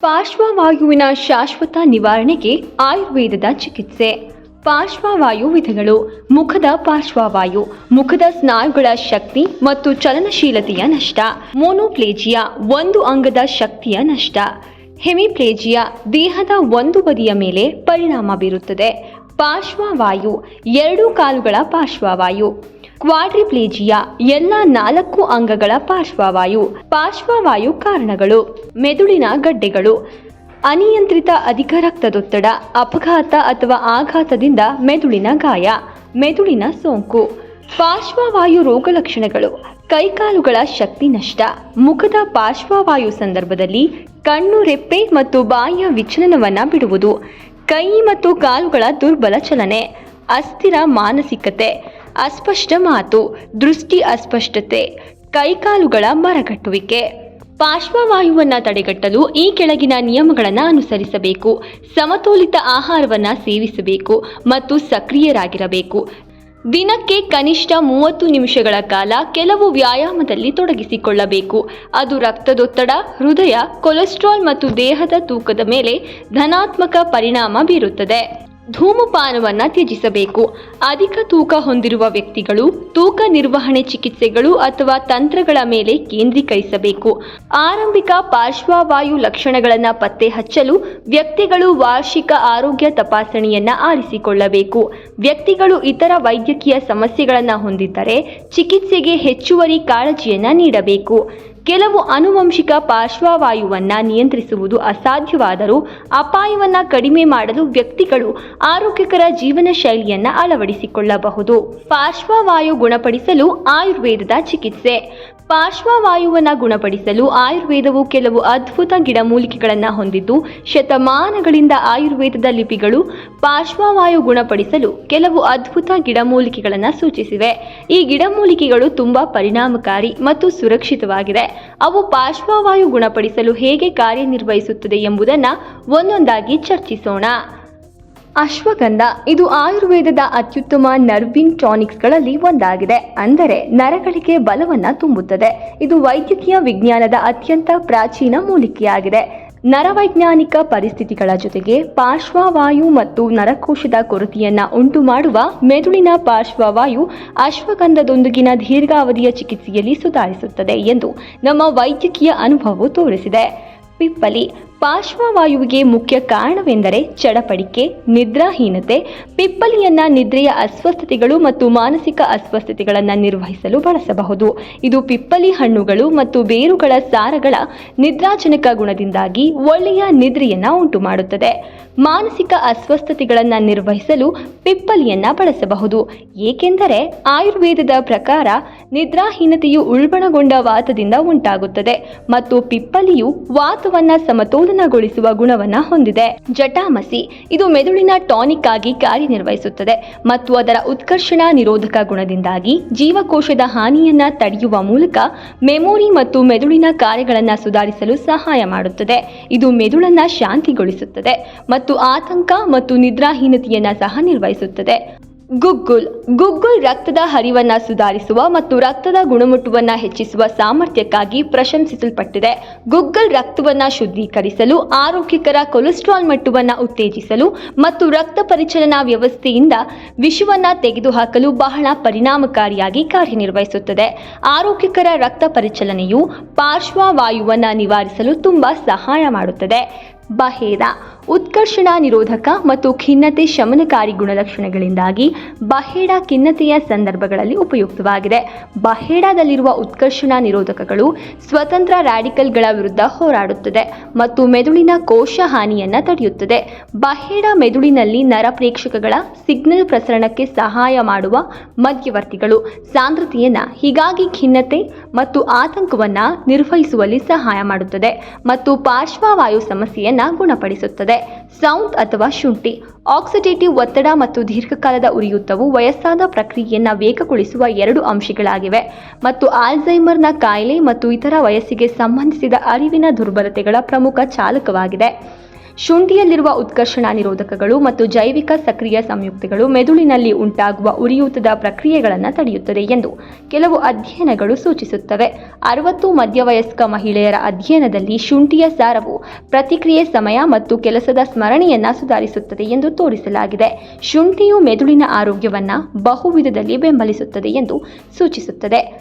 ಪಾರ್ಶ್ವವಾಯುವಿನ ಶಾಶ್ವತ ನಿವಾರಣೆಗೆ ಆಯುರ್ವೇದದ ಚಿಕಿತ್ಸೆ. ಪಾರ್ಶ್ವವಾಯು ವಿಧಗಳು ಮುಖದ ಪಾರ್ಶ್ವವಾಯು, ಮುಖದ ಸ್ನಾಯುಗಳ ಶಕ್ತಿ ಮತ್ತು ಚಲನಶೀಲತೆಯ ನಷ್ಟ, ಮೋನೋಪ್ಲೇಜಿಯಾ ಒಂದು ಅಂಗದ ಶಕ್ತಿಯ ನಷ್ಟ. ಹೆಮಿಪ್ಲೇಜಿಯಾ ದೇಹದ ಒಂದು ಬದಿಯ ಮೇಲೆ ಪರಿಣಾಮ ಬೀರುತ್ತದೆ. ಪಾರ್ಶ್ವವಾಯು ಎರಡು ಕಾಲುಗಳ ಪಾರ್ಶ್ವವಾಯು. ಕ್ವಾಡ್ರಿಪ್ಲೇಜಿಯಾ ಎಲ್ಲ ನಾಲ್ಕು ಅಂಗಗಳ ಪಾರ್ಶ್ವವಾಯು ಪಾರ್ಶ್ವವಾಯು ಕಾರಣಗಳು, ಮೆದುಳಿನ ಗಡ್ಡೆಗಳು, ಅನಿಯಂತ್ರಿತ ಅಧಿಕ ರಕ್ತದೊತ್ತಡ, ಅಪಘಾತ ಅಥವಾ ಆಘಾತದಿಂದ ಮೆದುಳಿನ ಗಾಯ, ಮೆದುಳಿನ ಸೋಂಕು, ಪಾರ್ಶ್ವವಾಯು ರೋಗ ಲಕ್ಷಣಗಳು, ಕೈಕಾಲುಗಳ ಶಕ್ತಿ ನಷ್ಟ. ಮುಖದ ಪಾರ್ಶ್ವವಾಯು ಸಂದರ್ಭದಲ್ಲಿ ಕಣ್ಣು ರೆಪ್ಪೆ ಮತ್ತು ಬಾಯಿಯ ವಿಚಲನವನ್ನು ಬಿಡುವುದು, ಕೈ ಮತ್ತು ಕಾಲುಗಳ ದುರ್ಬಲ ಚಲನೆ, ಅಸ್ಥಿರ ಮಾನಸಿಕತೆ ಅಸ್ಪಷ್ಟ ಮಾತು, ದೃಷ್ಟಿ ಅಸ್ಪಷ್ಟತೆ, ಕೈಕಾಲುಗಳ ಮರಗಟ್ಟುವಿಕೆ. ಪಾರ್ಶ್ವವಾಯುವನ್ನು ತಡೆಗಟ್ಟಲು ಈ ಕೆಳಗಿನ ನಿಯಮಗಳನ್ನು ಅನುಸರಿಸಬೇಕು. ಸಮತೋಲಿತ ಆಹಾರವನ್ನು ಸೇವಿಸಬೇಕು ಮತ್ತು ಸಕ್ರಿಯರಾಗಿರಬೇಕು. ದಿನಕ್ಕೆ ಕನಿಷ್ಠ ಮೂವತ್ತು ನಿಮಿಷಗಳ ಕಾಲ ಕೆಲವು ವ್ಯಾಯಾಮದಲ್ಲಿ ತೊಡಗಿಸಿಕೊಳ್ಳಬೇಕು. ಅದು ರಕ್ತದೊತ್ತಡ, ಹೃದಯ, ಕೊಲೆಸ್ಟ್ರಾಲ್ ಮತ್ತು ದೇಹದ ತೂಕದ ಮೇಲೆ ಧನಾತ್ಮಕ ಪರಿಣಾಮ ಬೀರುತ್ತದೆ. ಧೂಮಪಾನವನ್ನ ತ್ಯಜಿಸಬೇಕು. ಅಧಿಕ ತೂಕ ಹೊಂದಿರುವ ವ್ಯಕ್ತಿಗಳು ತೂಕ ನಿರ್ವಹಣೆ ಚಿಕಿತ್ಸೆಗಳು ಅಥವಾ ತಂತ್ರಗಳ ಮೇಲೆ ಕೇಂದ್ರೀಕರಿಸಬೇಕು. ಆರಂಭಿಕ ಪಾರ್ಶ್ವವಾಯು ಲಕ್ಷಣಗಳನ್ನು ಪತ್ತೆ ಹಚ್ಚಲು ವ್ಯಕ್ತಿಗಳು ವಾರ್ಷಿಕ ಆರೋಗ್ಯ ತಪಾಸಣೆಯನ್ನು ಆರಿಸಿಕೊಳ್ಳಬೇಕು. ವ್ಯಕ್ತಿಗಳು ಇತರ ವೈದ್ಯಕೀಯ ಸಮಸ್ಯೆಗಳನ್ನು ಹೊಂದಿದ್ದರೆ ಚಿಕಿತ್ಸೆಗೆ ಹೆಚ್ಚುವರಿ ಕಾಳಜಿಯನ್ನು ನೀಡಬೇಕು. ಕೆಲವು ಆನುವಂಶಿಕ ಪಾರ್ಶ್ವವಾಯುವನ್ನು ನಿಯಂತ್ರಿಸುವುದು ಅಸಾಧ್ಯವಾದರೂ ಅಪಾಯವನ್ನು ಕಡಿಮೆ ಮಾಡಲು ವ್ಯಕ್ತಿಗಳು ಆರೋಗ್ಯಕರ ಜೀವನ ಶೈಲಿಯನ್ನು ಅಳವಡಿಸಿಕೊಳ್ಳಬಹುದು. ಪಾರ್ಶ್ವವಾಯು ಗುಣಪಡಿಸಲು ಆಯುರ್ವೇದದ ಚಿಕಿತ್ಸೆ. ಪಾರ್ಶ್ವವಾಯುವನ್ನು ಗುಣಪಡಿಸಲು ಆಯುರ್ವೇದವು ಕೆಲವು ಅದ್ಭುತ ಗಿಡಮೂಲಿಕೆಗಳನ್ನು ಹೊಂದಿದ್ದು, ಶತಮಾನಗಳಿಂದ ಆಯುರ್ವೇದದ ಲಿಪಿಗಳು ಪಾರ್ಶ್ವವಾಯು ಗುಣಪಡಿಸಲು ಕೆಲವು ಅದ್ಭುತ ಗಿಡಮೂಲಿಕೆಗಳನ್ನು ಸೂಚಿಸಿವೆ. ಈ ಗಿಡಮೂಲಿಕೆಗಳು ತುಂಬಾ ಪರಿಣಾಮಕಾರಿ ಮತ್ತು ಸುರಕ್ಷಿತವಾಗಿದೆ ಅವು ಪಾರ್ಶ್ವವಾಯು ಗುಣಪಡಿಸಲು ಹೇಗೆ ಕಾರ್ಯನಿರ್ವಹಿಸುತ್ತದೆ ಎಂಬುದನ್ನು ಒಂದೊಂದಾಗಿ ಚರ್ಚಿಸೋಣ. ಅಶ್ವಗಂಧ ಇದು ಆಯುರ್ವೇದದ ಅತ್ಯುತ್ತಮ ನರ್ವಿನ್ ಟಾನಿಕ್ಸ್ಗಳಲ್ಲಿ ಒಂದಾಗಿದೆ. ಅಂದರೆ ನರಗಳಿಗೆ ಬಲವನ್ನು ತುಂಬುತ್ತದೆ. ಇದು ವೈದ್ಯಕೀಯ ವಿಜ್ಞಾನದ ಅತ್ಯಂತ ಪ್ರಾಚೀನ ಮೂಲಿಕೆಯಾಗಿದೆ. ನರವೈಜ್ಞಾನಿಕ ಪರಿಸ್ಥಿತಿಗಳ ಜೊತೆಗೆ ಪಾರ್ಶ್ವವಾಯು ಮತ್ತು ನರಕೋಶದ ಕೊರತೆಯನ್ನ ಉಂಟು ಮಾಡುವ ಮೆದುಳಿನ ಪಾರ್ಶ್ವವಾಯು ಅಶ್ವಗಂಧದೊಂದಿಗಿನ ದೀರ್ಘಾವಧಿಯ ಚಿಕಿತ್ಸೆಯಲ್ಲಿ ಸುಧಾರಿಸುತ್ತದೆ ಎಂದು ನಮ್ಮ ವೈದ್ಯಕೀಯ ಅನುಭವವು ತೋರಿಸಿದೆ. ಪಿಪ್ಪಲಿ ಪಾರ್ಶ್ವವಾಯುವಿಗೆ ಮುಖ್ಯ ಕಾರಣವೆಂದರೆ ಚಡಪಡಿಕೆ, ನಿದ್ರಾಹೀನತೆ, ಪಿಪ್ಪಲಿಯನ್ನ ನಿದ್ರೆಯ ಅಸ್ವಸ್ಥತೆಗಳು ಮತ್ತು ಮಾನಸಿಕ ಅಸ್ವಸ್ಥತೆಗಳನ್ನು ನಿರ್ವಹಿಸಲು ಬಳಸಬಹುದು. ಇದು ಪಿಪ್ಪಲಿ ಹಣ್ಣುಗಳು ಮತ್ತು ಬೇರುಗಳ ಸಾರಗಳ ನಿದ್ರಾಜನಕ ಗುಣದಿಂದಾಗಿ ಒಳ್ಳೆಯ ನಿದ್ರೆಯನ್ನ ಉಂಟು ಮಾಡುತ್ತದೆ ಮಾನಸಿಕ ಅಸ್ವಸ್ಥತೆಗಳನ್ನು ನಿರ್ವಹಿಸಲು ಪಿಪ್ಪಲಿಯನ್ನ ಬಳಸಬಹುದು. ಏಕೆಂದರೆ ಆಯುರ್ವೇದದ ಪ್ರಕಾರ ನಿದ್ರಾಹೀನತೆಯು ಉಲ್ಬಣಗೊಂಡ ವಾತದಿಂದ ಉಂಟಾಗುತ್ತದೆ ಮತ್ತು ಪಿಪ್ಪಲಿಯು ವಾತವನ್ನ ಸಮತೋಲನಗೊಳಿಸುವ ಗುಣವನ್ನ ಹೊಂದಿದೆ. ಜಟಾಮಸಿ ಇದು ಮೆದುಳಿನ ಟಾನಿಕ್ ಆಗಿ ಕಾರ್ಯನಿರ್ವಹಿಸುತ್ತದೆ ಮತ್ತು ಅದರ ಉತ್ಕರ್ಷಣ ನಿರೋಧಕ ಗುಣದಿಂದಾಗಿ ಜೀವಕೋಶದ ಹಾನಿಯನ್ನ ತಡೆಯುವ ಮೂಲಕ ಮೆಮೊರಿ ಮತ್ತು ಮೆದುಳಿನ ಕಾರ್ಯಗಳನ್ನು ಸುಧಾರಿಸಲು ಸಹಾಯ ಮಾಡುತ್ತದೆ. ಇದು ಮೆದುಳನ್ನ ಶಾಂತಿಗೊಳಿಸುತ್ತದೆ ಮತ್ತು ಆತಂಕ ಮತ್ತು ನಿದ್ರಾಹೀನತೆಯನ್ನು ಸಹ ನಿರ್ವಹಿಸುತ್ತದೆ. ಗುಗ್ಗುಲ್. ಗುಗ್ಗುಲ್ ರಕ್ತದ ಹರಿವನ್ನ ಸುಧಾರಿಸುವ ಮತ್ತು ರಕ್ತದ ಗುಣಮಟ್ಟವನ್ನ ಹೆಚ್ಚಿಸುವ ಸಾಮರ್ಥ್ಯಕ್ಕಾಗಿ ಪ್ರಶಂಸಿಸಲ್ಪಟ್ಟಿದೆ. ಗುಗ್ಗಲ್ ರಕ್ತವನ್ನ ಶುದ್ಧೀಕರಿಸಲು, ಆರೋಗ್ಯಕರ ಕೊಲೆಸ್ಟ್ರಾಲ್ ಮಟ್ಟವನ್ನ ಉತ್ತೇಜಿಸಲು ಮತ್ತು ರಕ್ತ ಪರಿಚಲನಾ ವ್ಯವಸ್ಥೆಯಿಂದ ವಿಷವನ್ನ ತೆಗೆದುಹಾಕಲು ಬಹಳ ಪರಿಣಾಮಕಾರಿಯಾಗಿ ಕಾರ್ಯನಿರ್ವಹಿಸುತ್ತದೆ. ಆರೋಗ್ಯಕರ ರಕ್ತ ಪರಿಚಲನೆಯು ಪಾರ್ಶ್ವವಾಯುವನ್ನು ನಿವಾರಿಸಲು ತುಂಬಾ ಸಹಾಯ ಮಾಡುತ್ತದೆ. ಬಹೇಡ ಉತ್ಕರ್ಷಣ ನಿರೋಧಕ ಮತ್ತು ಖಿನ್ನತೆ ಶಮನಕಾರಿ ಗುಣಲಕ್ಷಣಗಳಿಂದಾಗಿ ಬಹೇಡ ಖಿನ್ನತೆಯ ಸಂದರ್ಭಗಳಲ್ಲಿ ಉಪಯುಕ್ತವಾಗಿದೆ. ಬಹೇಡದಲ್ಲಿರುವ ಉತ್ಕರ್ಷಣ ನಿರೋಧಕಗಳು ಸ್ವತಂತ್ರ ರ್ಯಾಡಿಕಲ್ಗಳ ವಿರುದ್ಧ ಹೋರಾಡುತ್ತದೆ ಮತ್ತು ಮೆದುಳಿನ ಕೋಶ ಹಾನಿಯನ್ನು ತಡೆಯುತ್ತದೆ. ಬಹೇಡ ಮೆದುಳಿನಲ್ಲಿ ನರಪ್ರೇಕ್ಷಕಗಳ ಸಿಗ್ನಲ್ ಪ್ರಸರಣಕ್ಕೆ ಸಹಾಯ ಮಾಡುವ ಮಧ್ಯವರ್ತಿಗಳು ಸಾಂದ್ರತೆಯನ್ನು ಹೀಗಾಗಿ ಖಿನ್ನತೆ ಮತ್ತು ಆತಂಕವನ್ನು ನಿರ್ವಹಿಸುವಲ್ಲಿ ಸಹಾಯ ಮಾಡುತ್ತದೆ ಮತ್ತು ಪಾರ್ಶ್ವವಾಯು ಸಮಸ್ಯೆಯನ್ನು ಗುಣಪಡಿಸುತ್ತದೆ. ಸೌಂತ್ ಅಥವಾ ಶುಂಠಿ. ಆಕ್ಸಿಡೇಟಿವ್ ಒತ್ತಡ ಮತ್ತು ದೀರ್ಘಕಾಲದ ಉರಿಯೂತವು ವಯಸ್ಸಾದ ಪ್ರಕ್ರಿಯೆಯನ್ನು ವೇಗಗೊಳಿಸುವ ಎರಡು ಅಂಶಗಳಾಗಿವೆ ಮತ್ತು ಆಲ್ಝೈಮರ್ನ ಕಾಯಿಲೆ ಮತ್ತು ಇತರ ವಯಸ್ಸಿಗೆ ಸಂಬಂಧಿಸಿದ ಅರಿವಿನ ದುರ್ಬಲತೆಗಳ ಪ್ರಮುಖ ಚಾಲಕವಾಗಿದೆ. ಶುಂಠಿಯಲ್ಲಿರುವ ಉತ್ಕರ್ಷಣ ನಿರೋಧಕಗಳು ಮತ್ತು ಜೈವಿಕ ಸಕ್ರಿಯ ಸಂಯುಕ್ತಗಳು ಮೆದುಳಿನಲ್ಲಿ ಉಂಟಾಗುವ ಉರಿಯೂತದ ಪ್ರಕ್ರಿಯೆಗಳನ್ನು ತಡೆಯುತ್ತದೆ ಎಂದು ಕೆಲವು ಅಧ್ಯಯನಗಳು ಸೂಚಿಸುತ್ತವೆ. ಅರವತ್ತು ಮಧ್ಯವಯಸ್ಕ ಮಹಿಳೆಯರ ಅಧ್ಯಯನದಲ್ಲಿ ಶುಂಠಿಯ ಸಾರವು ಪ್ರತಿಕ್ರಿಯೆ ಸಮಯ ಮತ್ತು ಕೆಲಸದ ಸ್ಮರಣೆಯನ್ನು ಸುಧಾರಿಸುತ್ತದೆ ಎಂದು ತೋರಿಸಲಾಗಿದೆ. ಶುಂಠಿಯು ಮೆದುಳಿನ ಆರೋಗ್ಯವನ್ನು ಬಹುವಿಧದಲ್ಲಿ ಬೆಂಬಲಿಸುತ್ತದೆ ಎಂದು ಸೂಚಿಸುತ್ತದೆ.